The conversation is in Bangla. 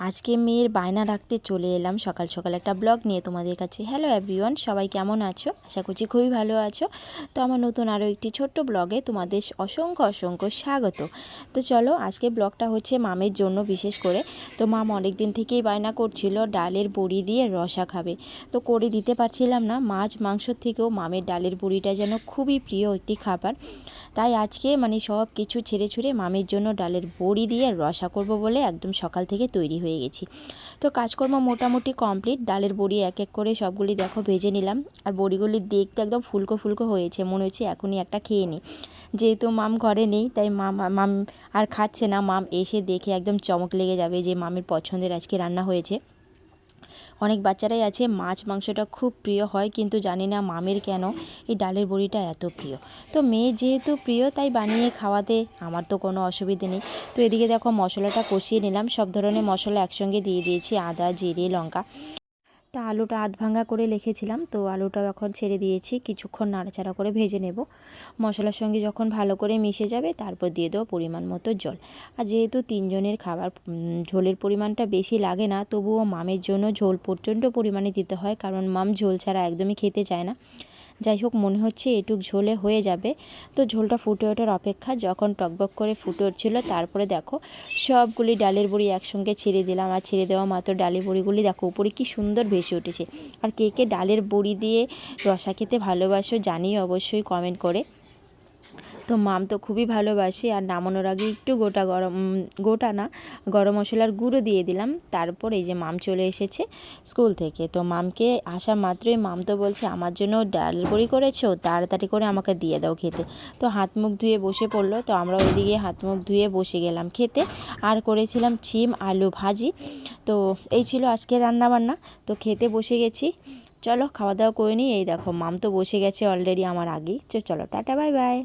আজকে মেয়ের বায়না রাখতে চলে এলাম সকাল সকাল একটা ব্লগ নিয়ে তোমাদের কাছে। হ্যালো এভরিওয়ান সবাই কেমন আছো? আশা করছি খুবই ভালো আছো। তো আমার নতুন আরও একটি ছোট্ট ব্লগে তোমাদের অসংখ্য অসংখ্য স্বাগত। তো চলো, আজকে ব্লগটা হচ্ছে মামের জন্য বিশেষ করে। তো মাম অনেক দিন থেকেই বায়না করছিল ডালের বড়ি দিয়ে রসা খাবে। তো করে দিতে পারছিলাম না, মাছ মাংসর থেকেও মামের ডালের বড়িটা যেন খুবই প্রিয় একটি খাবার। তাই আজকে মানে সব কিছু ছেড়ে ছুড়ে মামের জন্য ডালের বড়ি দিয়ে রসা করব বলে একদম সকাল থেকে তৈরি হয়ে গেছি। তো কাজকর্ম মোটামুটি কমপ্লিট ডালের বড়ি এক এক করে সবগুলি দেখো ভেজে নিলাম। আর বড়িগুলি দেখতে একদম ফুলকো ফুলকো হয়েছে। মনে হচ্ছে এখনই একটা খেয়ে নিই। যেহেতু মাম ঘরে নেই, তাই মাম মাম আর খাচ্ছে না। মাম এসে দেখে একদম চমক লেগে যাবে যে মামের পছন্দের আজকে রান্না হয়েছে। অনেক বাচ্চারাই আছে, মাছ, মাংসটা খুব প্রিয় হয়, কিন্তু জানি না মামের কেন এই ডালের বড়িটা এত প্রিয়। তো মেয়ে যেহেতু প্রিয়, তাই বানিয়ে খাওয়াতে আমার তো কোনো অসুবিধে নেই। তো এদিকে দেখো মশলাটা কষিয়ে নিলাম, সব ধরনের মশলা একসঙ্গে দিয়ে দিয়েছি, আদা, জিরে, লঙ্কা। তা আলুটা আধ ভাঙা করে রেখেছিলাম। তো আলুটাও এখন ছেড়ে দিয়েছি। কিছুক্ষণ নাড়াচাড়া করে ভেজে নেব। মশলার সঙ্গে যখন ভালো করে মিশে যাবে, তারপর দিয়ে দেবো পরিমাণ মতো জল। আর যেহেতু তিনজনের খাবার ঝোলের পরিমাণটা বেশি লাগে না, তবুও মামের জন্য ঝোল প্রচণ্ড পরিমাণে দিতে হয়। কারণ মাম ঝোল ছাড়া একদমই খেতে চায় না। যাই হোক, মনে হচ্ছে এটুক ঝোলে হয়ে যাবে। তো ঝোলটা ফুটে ওঠার অপেক্ষা যখন টকবক করে ফুটে উঠছিল, তারপরে দেখো, সবগুলি ডালের বড়ি একসঙ্গে ছেড়ে দিলাম। আর ছেড়ে দেওয়া মাত্র ডালের বড়িগুলি দেখো, উপরে কি সুন্দর ভেসে উঠেছে। আর কে কে ডালের বড়ি দিয়ে রসা খেতে ভালোবাসো জানিয়ে অবশ্যই কমেন্ট করে। তো মাম তো খুবই ভালোবাসে, আর নামানোর আগে একটু গোটা গরম গোটা না, গরম মশলার গুঁড়ো দিয়ে দিলাম। তারপর এই যে মাম চলে এসেছে স্কুল থেকে। তো মামকে আসা মাত্রই মাম তো বলছে, আমার জন্য ডাল বড়ি করেছ? তাড়াতাড়ি করে আমাকে দিয়ে দাও খেতে। তো হাত মুখ ধুয়ে বসে পড়ল। তো আমরা ওইদিকে হাত মুখ ধুয়ে বসে গেলাম খেতে। আর করেছিলাম চিম আলু ভাজি। তো এই ছিল আজকে রান্নাবান্না। তো খেতে বসে গেছি। চলো খাওয়া দাওয়া করে নিই। এই দেখো, মাম তো বসে গেছে অলরেডি আমার আগেই। চলো, টাটা, বাই বাই।